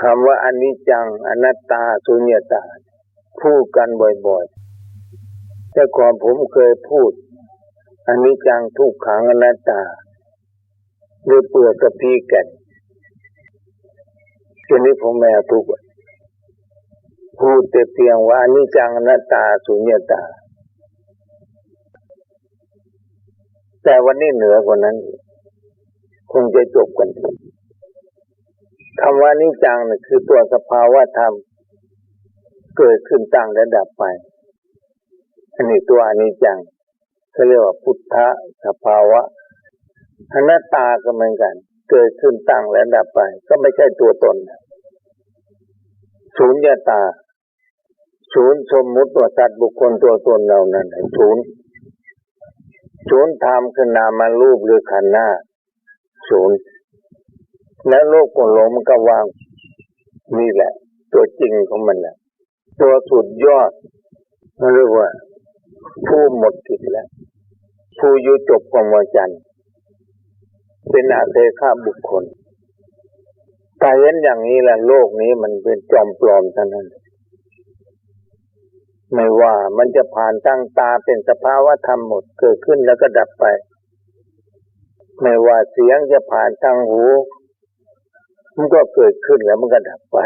คำว่าอนิจจังอนัตตาสุญญตาพูดกันบ่อยๆ แต่ก่อนผมเคยพูดอนิจจังทุกขังอนัตตาหรือเปลือกกระพีก่นทีนี้ผมไม่อาทุกพูดแต่เพียงว่าอนิจจังอนัตตาสุญญตา แต่วันนี้เหนือกว่านั้น คงจะจบกันที คำว่านิจังเนี่ยคือตัวสภาวะธรรม เกิดขึ้นตั้งและดับไป อันนี้ตัวอนิจจังเขาเรียกว่าพุทธสภาวะอนัตตาก็เหมือนกัน เกิดขึ้นตั้งและดับไป ก็ไม่ใช่ตัวตนศูนย์ยตา ศูนย์สมมุติว่าสัตว์บุคคลตัวตนเรานั้นศูนย์ศูนย์ธรรมคือนามารูปหรือขันธ์หน้าศูนย์ แล้วโลกกลมมันก็วางนี่แหละ ตัวจริงของมันแหละ ตัวสุดยอดมันเรียกว่า ผู้หมดกิจแล้ว ผู้ยุจบของวจันเป็นอาเซฆาบุคคลแต่เห็นอย่างนี้แหละโลกนี้มันเป็นจอมปลอมเท่านั้น ไม่ว่ามันจะผ่านตั้งตาเป็นสภาวะธรรมหมดเกิดขึ้นแล้วก็ดับไป ไม่ว่าเสียงจะผ่านทางหู มันก็เกิดขึ้นแล้วมันก็ดับไป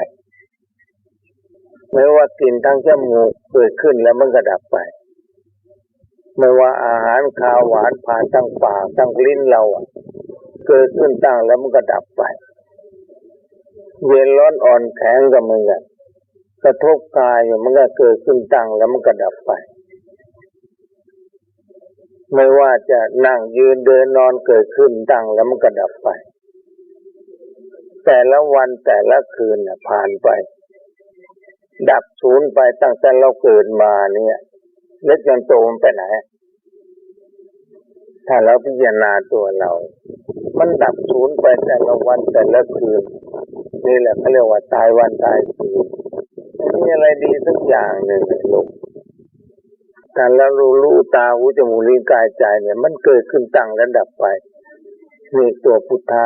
ไม่ว่ากลิ่นทางจมูกเกิดขึ้นแล้วมันก็ดับไป ไม่ว่าอาหารข้าวหวานผ่านทางปากทางลิ้นเราเกิดขึ้นตั้งแล้วมันก็ดับไป เย็นร้อนอ่อนแข็งก็เหมือนกันกระทบกายมันก็เกิดขึ้นตั้งแล้วมันก็ดับไป ไม่ว่าจะนั่งยืนเดินนอนเกิดขึ้นตั้งแล้วมันก็ดับไป แต่ละวันแต่ละคืนเนี่ยผ่านไป ดับศูนย์ไปตั้งแต่เราเกิดมาเนี่ยเล็กจนโตมันไปไหน ถ้าเราพิจารณาตัวเรา มันดับศูนย์ไปแต่ละวันแต่ละคืน นี่แหละเขาเรียกว่าตายวันตายคืนม่มีอะไรดีสักอย่างหนึ่งในโลกแต่เรารู้รู้ตาหูจมูกลิ้นกายใจเนี่ย มันเกิดขึ้นตั้งและดับไปนี่ตัวพุทธะ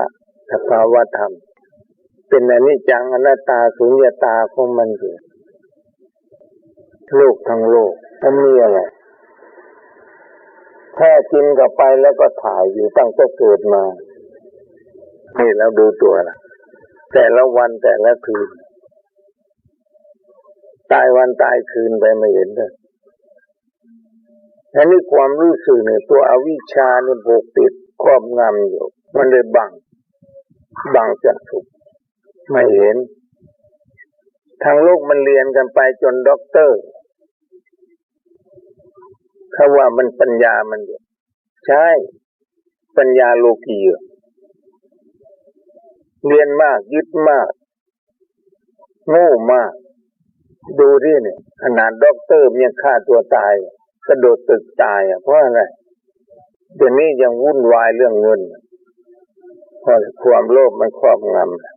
สภาวธรรม เป็นอนิจจังอนัตตาสุญญตาของมันอยู่โลกทั้งโลกมันมีอะไรแค่กินกับไปแล้วก็ถ่ายอยู่ตั้งแต่เกิดมานี่เราดูตัวละแต่ละวันแต่ละคืน ตายวันตายคืนไปไม่เห็นเลยอันนี้ความรู้สึกเนี่ยตัวอวิชชาเนี่ยปกปิดครอบงำอยู่ มันเลยบัง บังจากสุข ไม่เห็น ทางโลกมันเรียนกันไปจนด็อกเตอร์เขาว่ามันปัญญามันใช่ ปัญญาโลกีเรียนมากยึดมาก โง่มาก ดูดิเนี่ยขนาดด็อกเตอร์ยังฆ่าตัวตาย กระโดดตึกตายอะเพราะอะไรเดี๋ยวนี้ยังวุ่นวายเรื่องเงินเพราะความโลภมันครอบงำ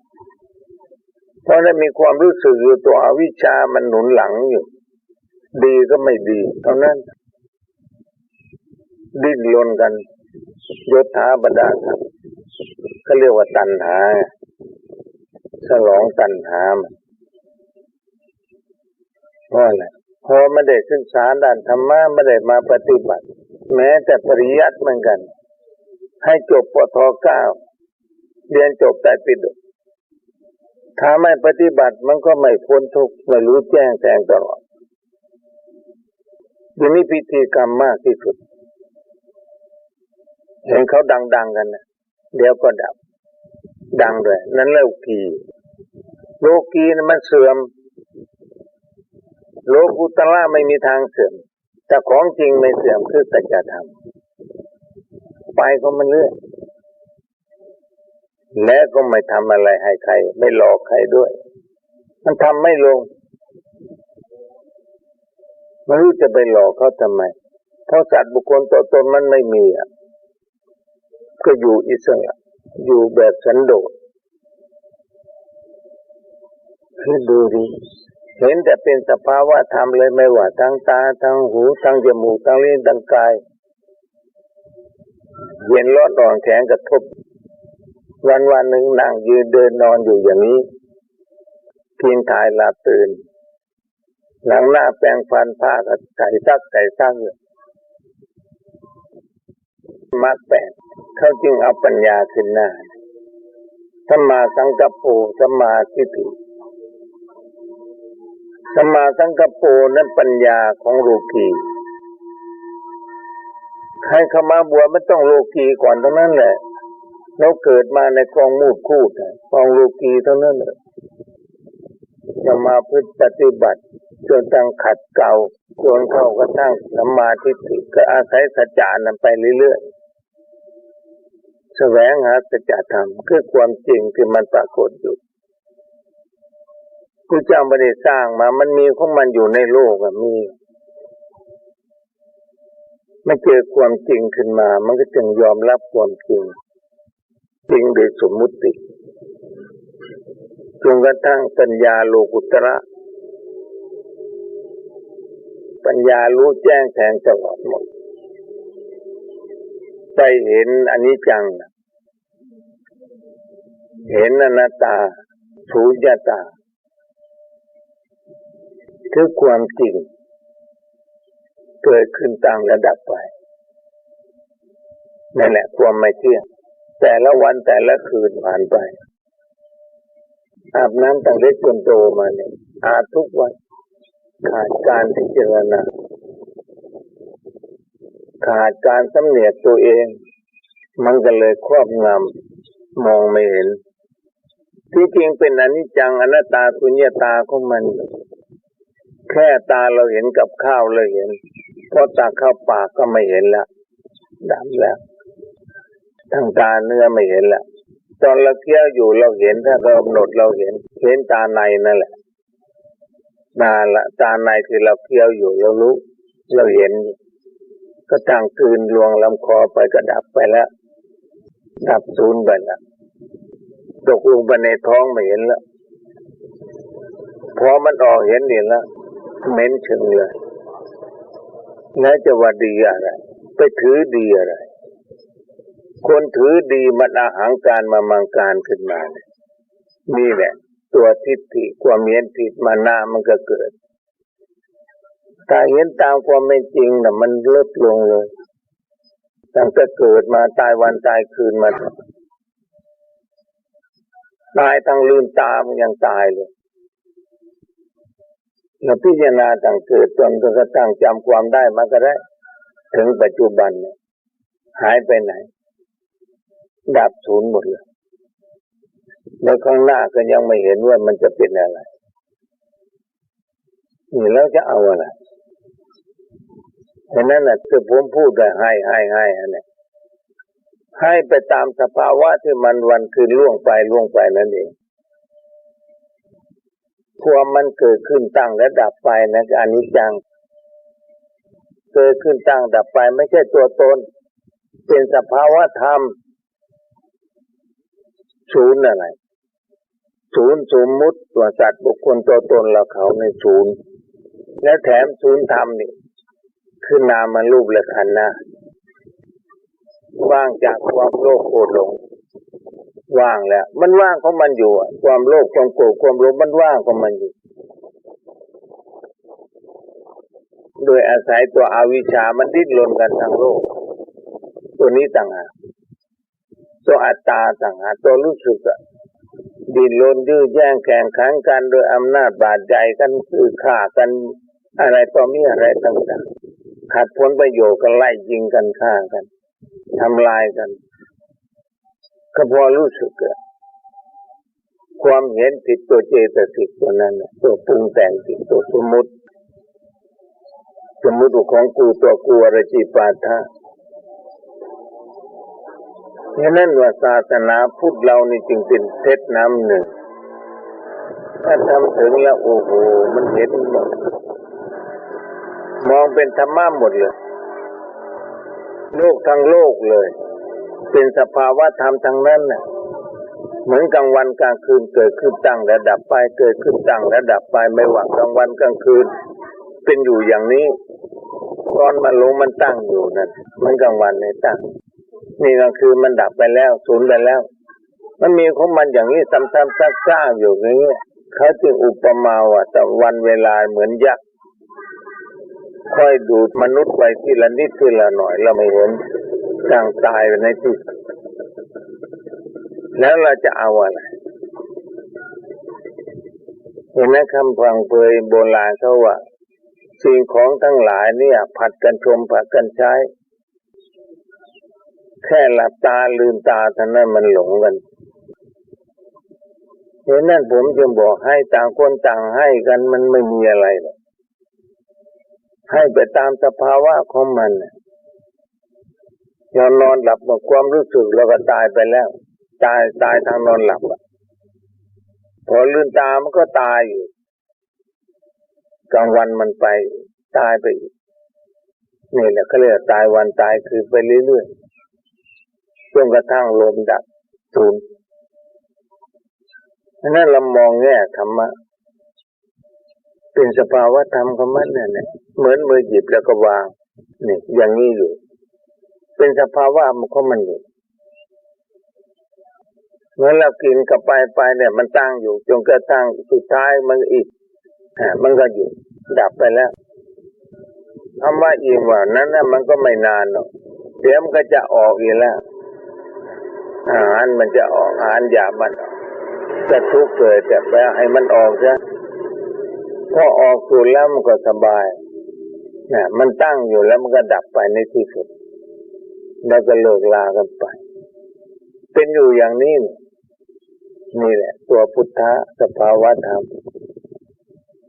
เพราะนั้นมีความรู้สึกอยู่ตัวอวิชามันหนุนหลังอยู่ ดีก็ไม่ดีเท่านั้น ดิ้นรนกันยศถาบรรดาครับก็เรียกว่าตัณหาฉลองตัณหาเพราะอะไรพอไม่ได้ศึกษาด้านธรรมะไม่ได้มาปฏิบัติ แม้แต่ปริยัติเหมือนกัน ให้จบปทเก้าเรียนจบแต่ปิด ถ้าไม่ปฏิบัติมันก็ไม่พ้นทุกข์ไม่รู้แจ้งแทงตลอดยังมีพิธีกรรมมากที่สุด เห็นเขาดัง ๆ กันนะเดี๋ยวก็ดับ ดังเลยนั่นโลกีโลกีนะมันเสื่อม โลกุตละไม่มีทางเสื่อม แต่ของจริงไม่เสื่อมคือสัจธรรมไปก็มันเรื่อย และก็ไม่ทำอะไรให้ใคร ไม่หลอกใครด้วย มันทำไม่ลงไม่รู้จะไปหลอกเขาทำไมเพราะสัตว์บุคคลตัวตนมันไม่มีอะก็อยู่อิสระอยู่แบบสันโดษคิดดูดิเห็นแต่เป็นสภาวะธรรมเลยไม่ว่าทั้งตาทั้งหูทั้งจมูกทั้งลิ้นทั้งกายเย็นร้อนอ่อนแข็งกระทบ วันวันหนึ่งนั่งยืนเดินนอนอยู่อย่างนี้กินถ่ายหลับตื่น หลังหน้าแปรงฟันผ้าก็ใส่ซักใส่ซักอยู่มักแปดเขาจึงเอาปัญญาขึ้นหน้าสัมมาสังกัปโปสัมมาทิฏฐิสัมมาสังกัปโปนั้นปัญญาของโลกีใครเข้ามาบวชไม่ต้องโลกีก่อนทั้งนั้นแหละ เราเกิดมาในกองมูดคูดน่ะกองโลกีเท่านั้นแหละจะมาพฤติปฏิบัติจนตั้งขัดเกลาจนเข้ากระทั่งสัมมาทิฏฐิก็อาศัยสัจจานั้นไปเรื่อยๆแสวงหาสัจธรรมคือความจริงที่มันปรากฏอยู่พระเจ้าไม่ได้สร้างมา มันมีของมันอยู่ในโลกอะมีไม่เจอความจริงขึ้นมา มันก็จึงยอมรับความจริง จริงโดยสมมุติจนกระทั่งปัญญาโลกุตระ ปัญญารู้แจ้งแทงตลอดหมดไปเห็นอันนี้จัง เห็นอนัตตาสูญญตา คือความจริง เกิดขึ้นตั้งระดับไปนั่นแหละความไม่เที่ยง แต่ละวันแต่ละคืนผ่านไป อาบน้ำตั้งเล็กจนโตมาเนี่ยอาบทุกวันขาดการพิจารณา ขาดการสำเนียกตัวเอง มันก็เลยครอบงำมองไม่เห็น ที่จริงเป็นอนิจจังอนัตตาสุญญตาของมัน แค่ตาเราเห็นกับข้าวเราเห็นพอตาเข้าปากก็ไม่เห็นละดำแล้ว ทางตาเนื้อไม่เห็นและตอนเราเคี้ยวอยู่เราเห็นถ้าเรากำหนดเราเห็น เห็นตาในนั่นแหละตาละตาในคือเราเคี้ยวอยู่เรารู้ เราเห็น ก็ต่างคืนลวงลำคอไปก็ดับไปแล้ว ดับศูนย์ไปแล้วตกลงไปในท้องไม่เห็นแล้วพอมันออกเห็นเห็นแล้วเม็นชึงเลยแล้วจะว่าดีอะไรไปถือดีอะไร คนถือดีมันอาหางการมามังการขึ้นมาเนี่ยนี่แหละ ตัวทิฏฐิความเห็นผิดมานามันก็เกิดถ้าเห็นตามความเป็นจริงน่ะ มันลดลงเลยตั้งแต่เกิดมาตายวันตายคืนมาตายทั้งลืมตามันยังตายเลยเราพิจารณาตั้งเกิดจนกระทั่งจำความได้มาก็ได้ ถึงปัจจุบันเนี่ยหายไปไหน ดับศูนย์หมดเลยแล้วข้างหน้าก็ยังไม่เห็นว่ามันจะเป็นอะไรนี่แล้วจะเอาอะไรฉะนั้นน่ะคือผมพูดได้ให้ให้ให้อันนี้ให้ไปตามสภาวะที่มันวันคืนล่วงไปล่วงไปนั่นเองความมันเกิดขึ้นตั้งและดับไปนะอันนี้จัง เกิดขึ้นตั้งดับไปไม่ใช่ตัวตน เป็นสภาวะธรรม ศูนย์อะไร ศูนย์สมมุติตัวสัตว์บุคคลตัวตนเราเขาในศูนย์ และแถมศูนย์ธรรมนี่ขึ้นนามันรูปและขันนะว่างจากความโลภโกรธหลงว่างแล้ว มันว่างของมันอยู่ความโลภความโกรธความหลงมันว่างของมันอยู่ โดยอาศัยตัวอวิชชามันดิ้นรนกันทางโลก ตัวนี้ต่างหาก ตัวอัตตาต่างหากตัวรู้สึกอะดิ้นรนยื้อแย่งแข่งขันกันโดยอำนาจบาดใจกันคือฆ่ากันอะไรต่อมีอะไรต่างๆขัดผลประโยชน์กันไล่ยิงกันฆ่ากันทำลายกันก็พอรู้สึกอะความเห็นผิดตัวเจตสิกตัวนั้นตัวปรุงแต่งผิดตัวสมมติ สมมติของกูตัวกูอรจิปาทะ ฉะนั้นว่าศาสนาพุทธเรานี่จึงเป็นเพชรน้ำหนึ่ง ถ้าทำถึงแล้วโอ้โหมันเห็นหมดมองเป็นธรรมะหมดเลยโลกทั้งโลกเลย เป็นสภาวะธรรมทั้งนั้นน่ะเหมือนกลางวันกลางคืนเกิดขึ้นตั้งระดับไปเกิดขึ้นตั้งระดับไปไม่ว่ากลางวันกลางคืน เป็นอยู่อย่างนี้ตอนมันลงมันตั้งอยู่นั่นมันกลางวันในตั้ง นี่กลางคืนมันดับไปแล้วสูญไปแล้ว มันมีของมันอย่างนี้ซ้ำๆซากๆอยู่อย่างนี้เขาจึงอุปมาว่าแต่วันเวลาเหมือนยักษ์ค่อยดูดมนุษย์ไปทีละนิดทีละหน่อยเราไม่เห็นจางตายไปในที่สุดแล้วเราจะเอาอะไรเห็นไหมคำพังเพยโบราณเขาว่า สิ่งของทั้งหลายเนี่ย ผัดกันชมผัดกันใช้ แค่หลับตาลืมตาท่านั้นมันหลงกันเห็นนั่นผมจึงบอกให้ต่างคนต่างให้กันมันไม่มีอะไรหรอกให้ไปตามสภาวะของมันยอนนอนหลับมดความรู้สึกแล้วก็ตายไปแล้ว ตายตายทางนอนหลับอะพอลืมตามันก็ตายอยู่กลางวันมันไป ตายไปอีกนี่แหละเขาเรียกตายวันตายคือไปเรื่อยๆ นกระทั่งลมดับสูญนั่นเรามองแง่ธรรมะ เป็นสภาวะธรรมของมันเนี่ยเหมือนมือหยิบแล้วก็วางนี่อย่างนี้อยู่ เป็นสภาวะมันของมันอยู่เมื่อเรากินกับไปไปเนี่ย มันตั้งอยู่จนกระทั่งสุดท้ายมันอีกมันก็อยู่ ดับไปแล้วคำว่าอิ่มว่านั้นนะมันก็ไม่นานหรอกเดี๋ยวมันก็จะออกอีกแล้ว อาหารมันจะออกอาหารหยาบมันจะทุกข์เกิดแต่ไปให้มันออกซะพอออกสูดแล้วมันก็สบายนะมันตั้งอยู่แล้วมันก็ดับไปในที่สุด แล้วก็เลิกลากันไป เป็นอยู่อย่างนี้ นี่แหละ ตัวพุทธะสภาวะธรรม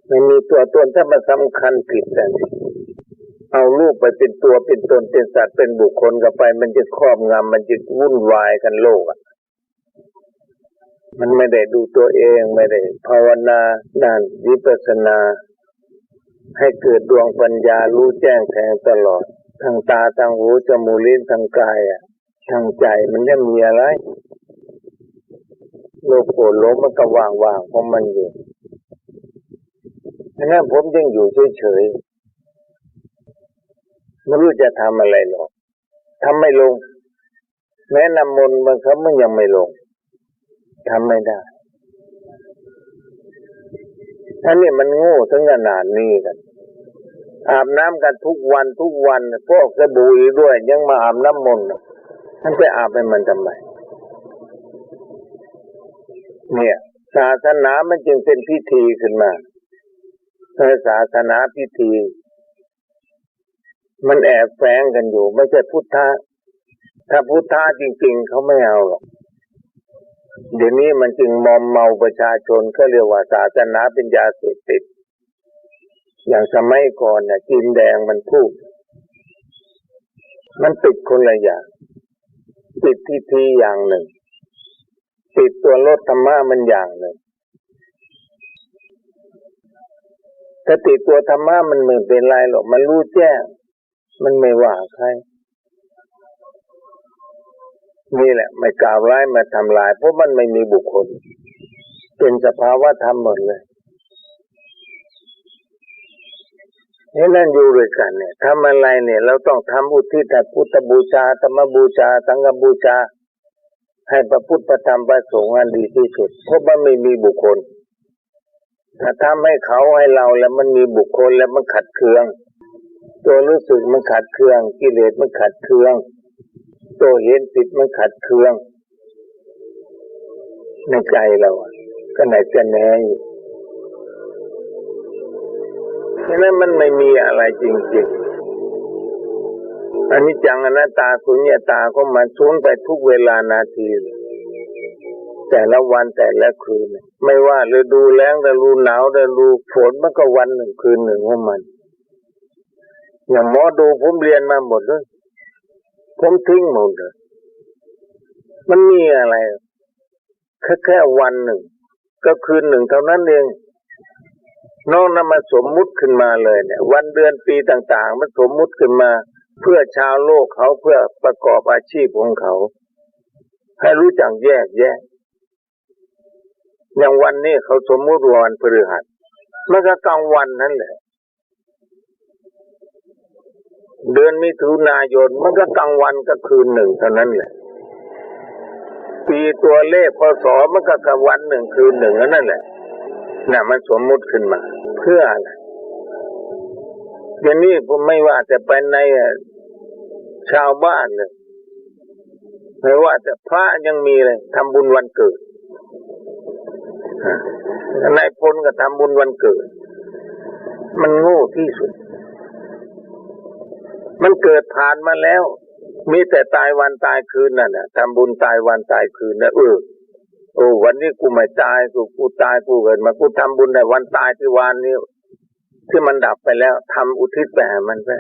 ไม่มีตัวตนถ้ามาสำคัญผิดแต่ เอารูปไปเป็นตัวเป็นตนเป็นสัตว์เป็นบุคคลกันไป มันจะครอบงำมันจะวุ่นวายกันโลกอะมันไม่ได้ดูตัวเองไม่ได้ภาวนาด้านวิปัสสนา ให้เกิดดวงปัญญารู้แจ้งแทงตลอดทางตาทางหูจมูกลิ้นทางกายอะทางใจมันจะมีอะไร โลกโกรธลมมันก็ว่างๆของมันอยู่ดังนั้นผมยังอยู่เฉยๆ ไม่รู้จะทำอะไรหรอกทำไม่ลง แม้นำมนต์บางครั้งมันยังไม่ลงทำไม่ได้อันนี้มันโง่ถึงขนาดนี้กัน อาบน้ำกันทุกวันทุกวันพวกสบู่ด้วย ยังมาอาบน้ำมนต์ท่านไปอาบให้มันทำไมเนี่ย ศาสนามันจึงเป็นพิธีขึ้นมาศาสนาพิธี มันแอบแฝงกันอยู่ ไม่ใช่พุทธะถ้าพุทธะจริง ๆเขาไม่เอาหรอกเดี๋ยวนี้มันจึงมอมเมาประชาชนก็เรียกว่าศาสนาเป็นยาเสพติด อย่างสมัยก่อนเนี่ยกินแดงมันพูด มันติดคนละอย่างติดทิฏฐิอย่างหนึ่ง ติดตัวรถธรรมะมันอย่างหนึ่งถ้าติดตัวธรรมะมันไม่เป็นไรหรอกมันรู้แจ้ง มันไม่ว่าใครนี่แหละ ไม่กล่าวร้ายมาทำลาย เพราะมันไม่มีบุคคล เป็นสภาวะธรรมหมดเลยนี่นั่นอยู่ด้วยกันเนี่ยทำอะไรเนี่ย เราต้องทำอุทิศพุทธบูชาธรรมบูชาสังฆบูชา ให้พระพุทธธรรมประสงค์อันดีที่สุด เพราะมันไม่มีบุคคลถ้าทำให้เขาให้เราแล้วมันมีบุคคลแล้วมันขัดเคือง ตัวรู้สึกมันขัดเคือง กิเลสมันขัดเคือง ตัวเห็นผิดมันขัดเคือง ในใจเราก็ไหนจะแน่อยู่ฉะนั้นมันไม่มีอะไรจริงๆอันนี้จังอนัตตาสุญญตาก็มันสูญไปทุกเวลานาทีแต่ละวันแต่ละคืน ไม่ว่าฤดูแล้งฤดูหนาวฤดูฝนมันก็วันหนึ่งคืนหนึ่งของมัน อย่างหมอดูผมเรียนมาหมดเลยผมทิ้งหมดเลยมันมีอะไรแค่แค่วันหนึ่ง ก็คืนหนึ่งเท่านั้นเองน้องนำมาสมมุติขึ้นมาเลยเนี่ย วันเดือนปีต่าง ๆ มันสมมุติขึ้นมา เพื่อชาวโลกเขาเพื่อประกอบอาชีพของเขา ให้รู้จักแยกแยะอย่างวันนี้เขาสมมุติวันพฤหัสมันก็กลางวันนั่นแหละ เดือนมิถุนายนมันก็กลางวันก็คืนหนึ่งเท่านั้นแหละ ปีตัวเลขพศมันก็กลางวันหนึ่งคืนหนึ่งนั่นแหละน่ะมันสมมุติขึ้นมา เพื่ออะไรยวนี้ผมไม่ว่าจะเป็นในชาวบ้านเลยไม่ว่าแต่พระยังมีเลยทำบุญวันเกิดนายพลก็ทำบุญวันเกิด มันโง่ที่สุด มันเกิดผ่านมาแล้ว มีแต่ตายวันตายคืนนั่นแหละทำบุญตายวันตายคืนนะเออโอ้วันนี้กูไม่ตายกูกูตายกูเกิดมากูทำบุญในวันตายที่วันนี้ที่มันดับไปแล้วทำอุทิศไปให้มันไป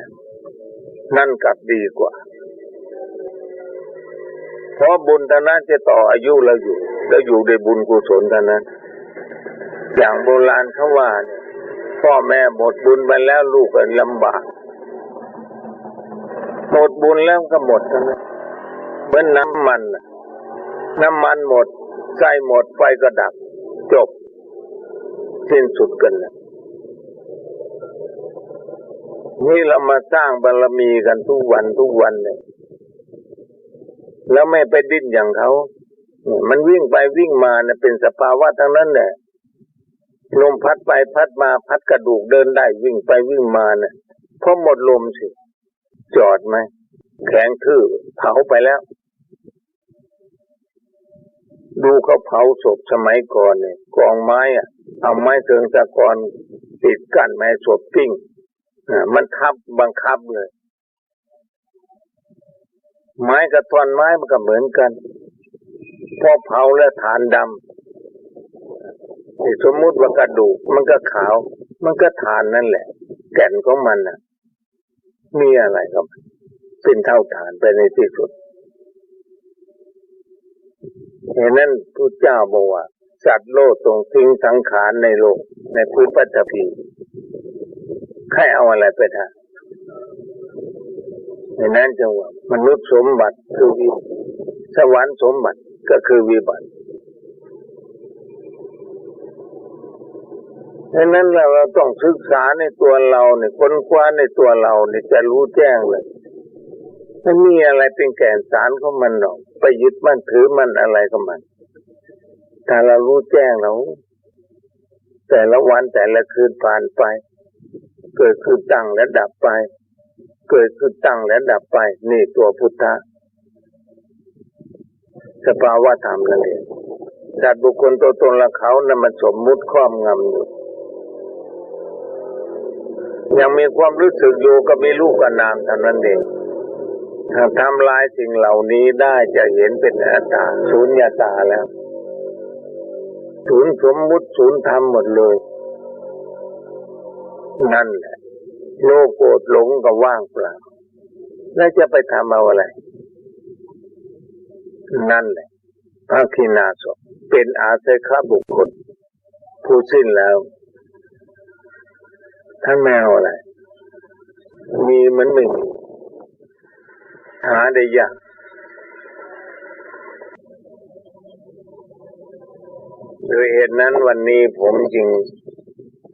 นั่นกลับดีกว่า เพราะบุญท่านั้นจะต่ออายุเราอยู่เราอยู่ในบุญกุศลท่านั้นอย่างโบราณเขาว่าเนี่ยพ่อแม่หมดบุญไปแล้วลูกก็ลำบาก หมดบุญแล้วก็หมดเท่านั้นเหมือนน้ำมันน้ำมันหมดไฟหมดไฟก็ดับ จบ สิ้นสุดกันนะนี่เรามาสร้างบารมีกันทุกวันทุกวันเนี่ยแล้วไม่ไปดิ้นอย่างเขามันวิ่งไปวิ่งมาเนี่ยเป็นสภาวะทั้งนั้นแหละลมพัดไปพัดมาพัดกระดูกเดินได้วิ่งไปวิ่งมาเนี่ยเพราะหมดลมสิ จอดไหมแข็งทื่อเผาไปแล้ว ดูเขาเผาศพสมัยก่อนเนี่ยกองไม้อะเอาไม้เชิงตะกอนติดกั้นไม้ศพปิ้งมันทับบังคับเลย ไม้กับท่อนไม้มันก็เหมือนกันพอเผาแล้วฐานดำสมมุติว่ากระดูกมันก็ขาว มันก็ฐานนั่นแหละ แก่นของมันน่ะ มีอะไรครับเป็นเท่าฐานไปในที่สุดเห็นนั้นพระเจ้าบอกว่าสัตว์โลกตรงทิ้งสังขารในโลก ในพื้นปัตภีใครเอาอะไรไปทำในนั้นจังหว่ามนุษย์สมบัติคือวิสวรรค์สมบัติก็คือวิบัติ ดังนั้นเราเราต้องศึกษาในตัวเราเนี่ยค้นคว้าในตัวเราเนี่ยจะรู้แจ้งเลยไม่มีอะไรเป็นแก่นสารของมันหรอกไปยึดมันถือมันอะไรกับมันถ้าเรารู้แจ้งเราแต่ละวันแต่ละคืนผ่านไป เกิดขึ้นตั้งและดับไป เกิดขึ้นตั้งและดับไป นี่ตัวพุทธะสภาวะธรรมนั่นเองจัดบุคคลตัวตนละเขานะ่ะมันสมมุติครอบงำอยู่ ยังมีความรู้สึกอยู่ก็มีลูกกับนามเท่านั้นเองถ้าทำลายสิ่งเหล่านี้ได้จะเห็นเป็นอัตตาศูนย์ยตาแล้วศูนย์สมมุติศูนย์ธรรมหมดเลย นั่นแหละโลกโกรธหลงก็ว่างเปล่าแล้วจะไปทำเอาอะไร นั่นแหละพระคินาศเป็นอาเซคาบุคคลผู้สิ้นแล้ว ท่านแมวอะไร มีเหมือนไม่มีหาได้ยากโดยเหตุนั้นวันนี้ผมจึง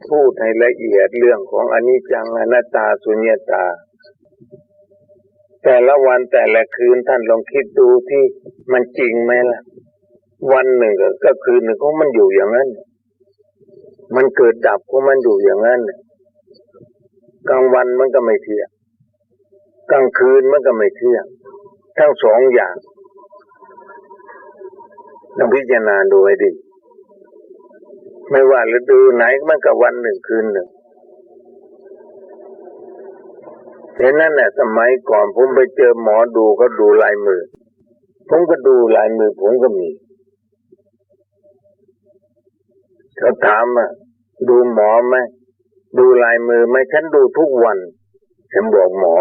พูดให้ละเอียดเรื่องของอนิจจังอนัตตาสุญญตา แต่ละวันแต่ละคืนท่านลองคิดดูที่มันจริงไหมล่ะ วันหนึ่งก็คืนหนึ่งของมันอยู่อย่างนั้น มันเกิดดับของมันอยู่อย่างนั้น กลางวันมันก็ไม่เที่ยงกลางคืนมันก็ไม่เที่ยงทั้งสองอย่างต้องพิจารณาดูให้ดีไม่ว่าฤดูไหนมันก็วันหนึ่งคืนหนึ่งเห็นนั่นแหละสมัยก่อนผมไปเจอหมอดูเขาดูลายมือ ผมก็ดูลายมือผมก็มีเขาถามอะดูหมอไหม ดูลายมือไหมฉันดูทุกวัน ฉันบอกหมอ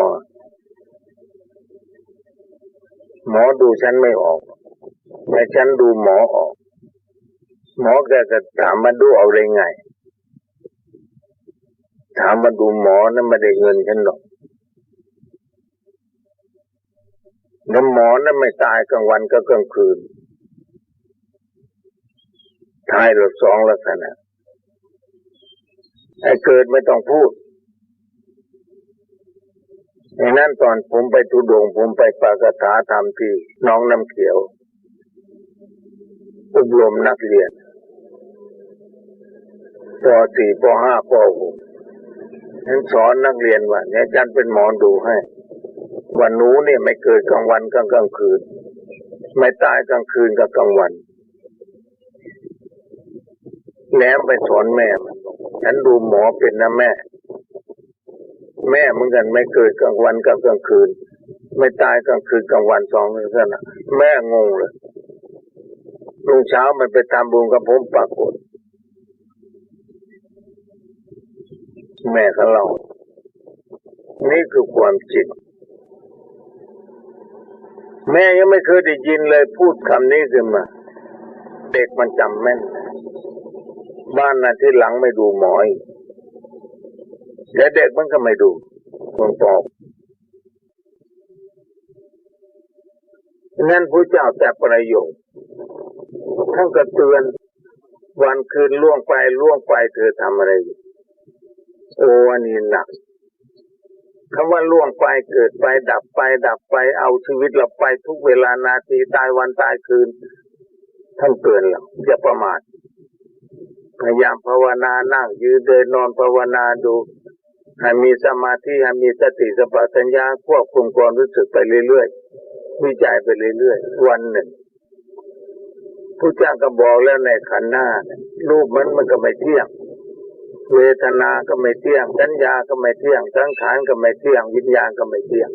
หมอดูฉันไม่ออกแต่ฉันดูหมอออก หมอแกก็ถามมาดูเอาเลยไง ถามมาดูหมอนั้นไม่ได้เงินฉันหรอกแล้วหมอนั้นไม่ตายกลางวันก็กลางคืนทายหลักสองลักษณะ เกิดไม่ต้องพูดในนั้นตอนผมไปทุดง ผมไปปากถาธรรมที่น้องน้ำเขียวอบรมนักเรียนปสี่ปห้าปหกฉันสอนนักเรียนว่าเนี่ยอาจารย์เป็นหมอดูให้ วันหนูเนี่ยไม่เกิดกลางวันกลางกลางคืน ไม่ตายกลางคืนกับกลางวันแหนมไปสอนแม่มัน ฉันดูหมอเป็นนะแม่ แม่เหมือนกันไม่เกิดกลางวันกับกลางคืน ไม่ตายกลางคืนกลางวันสองนี่ขนาดแม่งงเลยลุงเช้ามันไปทำบุญกับผมปรากฏแม่ของเรา นี่คือความจริงแม่ยังไม่เคยได้ยินเลยพูดคำนี้ขึ้นมา เด็กมันจำแม่น บ้านนะที่หลังไม่ดูหมออีกและเด็กมันก็ไม่ดูคนตอบนั้นพระเจ้าแต่ประโยชน์ท่านก็เตือนวันคืนล่วงไปล่วงไปเธอทำอะไรอยู่โอ้อันนี้หนักคำว่าล่วงไปเกิดไปดับไป ดับไปเอาชีวิตเราไปทุกเวลานาทีตายวันตายคืน ท่านเตือนเราอย่าประมาท พยายามภาวนานั่งยืนเดินนอนภาวนาดูให้มีสมาธิให้มีสติสัมปชัญญะควบคุมความรู้สึกไปเรื่อยๆวิจัยไปเรื่อยๆวันหนึ่งผู้จ้างก็บอกแล้วในขันหน้ารูปมันมันก็ไม่เที่ยง เวทนาก็ไม่เที่ยงสัญญาก็ไม่เที่ยงสังขารก็ไม่เที่ยง วิญญาณก็ไม่เที่ยง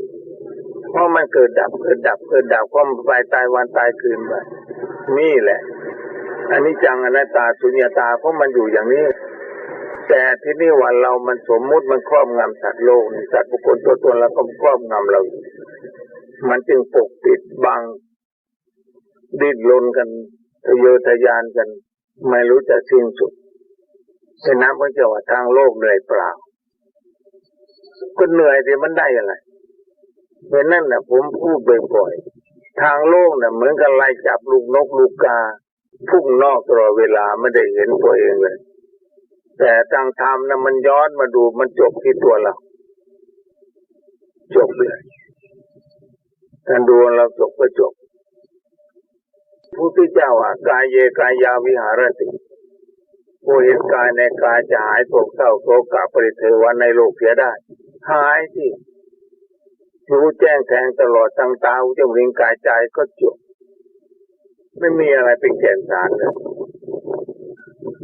เพราะมันเกิดดับเกิดดับเกิดดับความไปตายวันตายคืนไปนี่แหละ อันนี้จังอนัตตาสุญญาตาเพราะมันอยู่อย่างนี้ แต่ที่นี่วันเรามันสมมุติมันครอบงำสัตว์โลกสัตว์บุคคลตัวตนเราก็ครอบงำเรา มันจึงปกปิดบังดิ้นรนกันทะเยอทะยานกัน ไม่รู้จะสิ้นสุดฉะนั้นพระเจ้าว่าทางโลกเหนื่อยเปล่า ก็เหนื่อยที่มันได้อะไรเพราะนั่นน่ะผมพูดบ่อยๆทางโลกน่ะเหมือนกับไล่จับลูกนกลูกกา พุ่งนอกตลอดเวลาไม่ได้เห็นตัวเองเลย แต่ทางธรรมนะมันย้อนมาดูมันจบที่ตัวเราจบเลยการดูเราจบก็จบผู้ที่เจ้าอะกายเยกายาวิหารติผู้เห็นกายในกายจะหายโศกเศร้าโศกาปริเทวะในโลกเสียได้ หายสิรู้แจ้งแทงตลอดทางตาหูจมูกลิ้นกายใจก็จบ ไม่มีอะไรเป็นแก่นสารเลย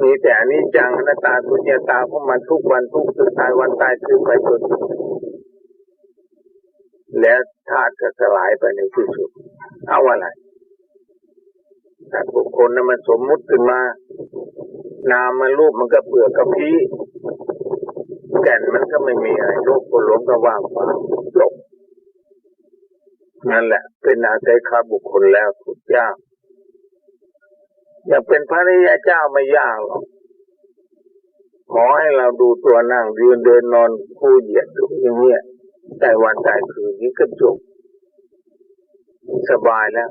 มีแต่อนิจจังอนัตตาสุญญตาของมันทุกวันทุกสุดท้ายวันตายคือไปจนแล้วธาตุก็สลายไปในที่สุด เอาอะไรแต่บุคคลนั้นมันสมมุติขึ้นมา นามมันรูปมันก็เปลือกกับพีแก่นมันก็ไม่มีอะไรโลกคนหลงก็ว่างเปล่าจบนั่นแหละ เป็นอาศัยคาบุคคลแล้วทุกยาก อยากเป็นพระริยาเจ้าไม่ยากหรอกขอให้เราดูตัวนั่งยืนเดินนอนคู่เหยียดดูอย่างเงี้ยแต่วันแต่คืนนี้ก็จบสบายแล้ว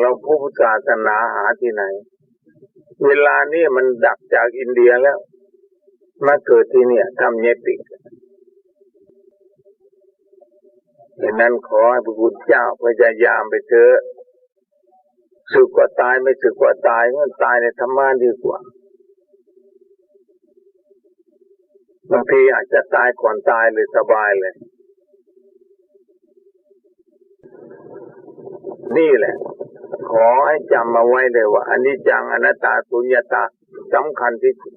เราผู้ศาสนาหาที่ไหน เวลานี้มันดับจากอินเดียแล้ว มาเกิดที่เนี่ยทำเยปิกดังนั้นขอให้พระพุทธเจ้าพยายามไปเถอะ สึกกว่าตายไม่สึกกว่าตายมันตายในธรรมะดีกว่าบางทีอาจจะตายก่อนตายเลยสบายเลย นี่แหละ ขอให้จำมาไว้เลยว่าอันนี้จังอนัตตาสุญญาตาสำคัญที่สุด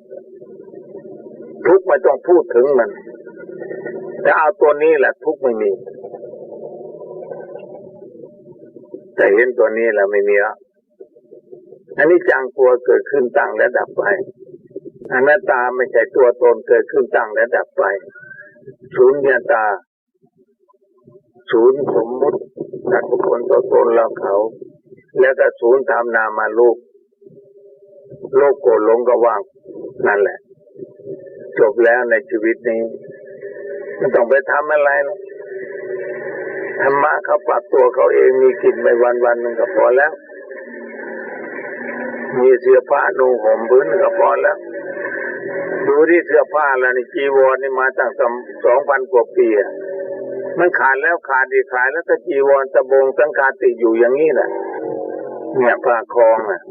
ทุกไม่ต้องพูดถึงมัน แต่เอาตัวนี้แหละทุกไม่มี แต่เห็นตัวนี้แล้วไม่มีแล้วอันนี้จังตัวเกิดขึ้นตั้งและดับไปอนัตตาไม่ใช่ตัวตนเกิดขึ้นตั้งและดับไป ศูนย์ยตา ศูนย์สมมุติสัตว์บุคคลตัวตนเราเขา แล้วก็ศูนย์ทำนามาลูกโลกโกรธหลงก็ว่าง นั่นแหละ จบแล้วในชีวิตนี้ไม่ต้องไปทำอะไรหรอก ธรรมะเขาปรับตัวเขาเองมีกินไปวันวันหนึ่งก็พอแล้ว มีเสื้อผ้านุ่งห่มพื้นก็พอแล้ว ดูที่เสื้อผ้าแล้วนี่จีวรนี่มาตั้งสองพันกว่าปีอะมันขาดแล้วขาดอีกขาดแล้วก็จีวรสบงสังคาติอยู่อย่างนี้แหละเนี่ยประคองอะ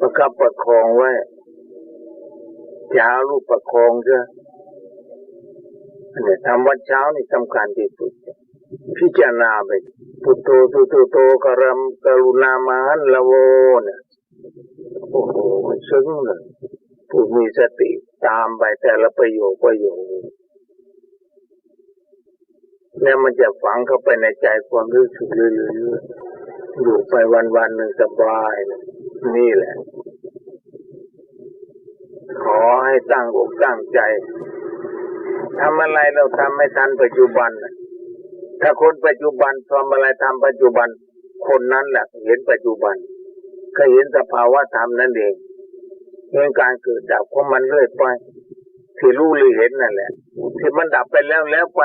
ประคับประคองไว้เช้ารูปประคองเถอะเนี่ยทำวัดเช้านี่สำคัญที่สุด พิจารณาไปพุทโธตุโตโตกรัมกรุณามาหันละโวเนี่ยโอ้โหมันซึ้งเลยผู้มีสติตามไปแต่ละประโยคประโยคแล้วมันจะฝังเข้าไปในใจความรู้สึกเรื่อยๆอยู่ไปวันๆหนึ่งสบายนะนี่แหละ ขอให้ตั้งอกตั้งใจทำอะไรเราทำไม่ทันปัจจุบันนะ ถ้าคนปัจจุบันทำอะไรทำปัจจุบัน คนนั้นแหละเห็นปัจจุบันก็เห็นสภาวะธรรมนั่นเองเรื่องการเกิดดับของมันเรื่อยไป ที่รู้หรือเห็นนั่นแหละ ที่มันดับไปแล้วแล้วไป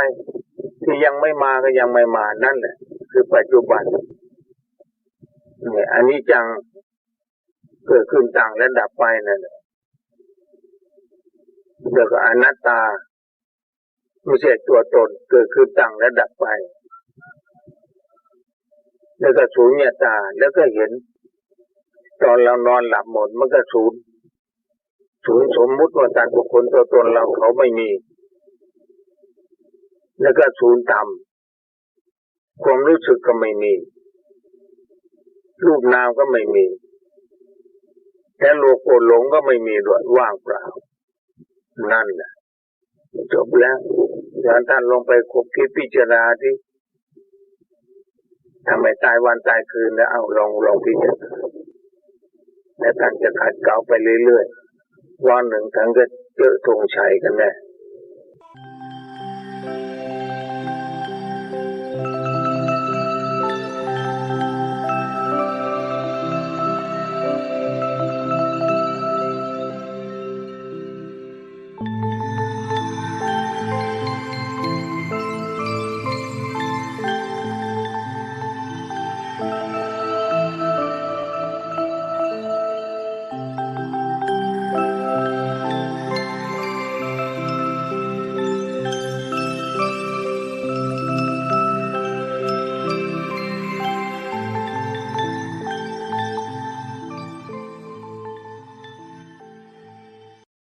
ที่ยังไม่มาก็ยังไม่มานั่นแหละ คือปัจจุบันเนี่ยอันนี้จังเกิดขึ้นต่างและดับไปนั่นแหละเดี๋ยวก็อนัตตา ไม่ใช่ตัวตนเกิดขึ้นตั้งและดับไป แล้วก็สูญญตาแล้วก็เห็น ตอนเรานอนหลับหมดมันก็สูญสูญสมมุติว่าการบุคคลตัวตนเราเขาไม่มี แล้วก็สูญต่ำความรู้สึกก็ไม่มี รูปนามก็ไม่มีแต่โลโกหลงก็ไม่มีด้วยว่างเปล่า นั่นแหละ จบแล้วอยากท่านลงไปคบคิดพิจารณาที่ทำไมตายวันตายคืนแล้วเอาลองลองพิจารณาแล้วท่านจะขัดเกลาไปเรื่อยๆวันหนึ่งท่านก็เจอธงชัยกันแน่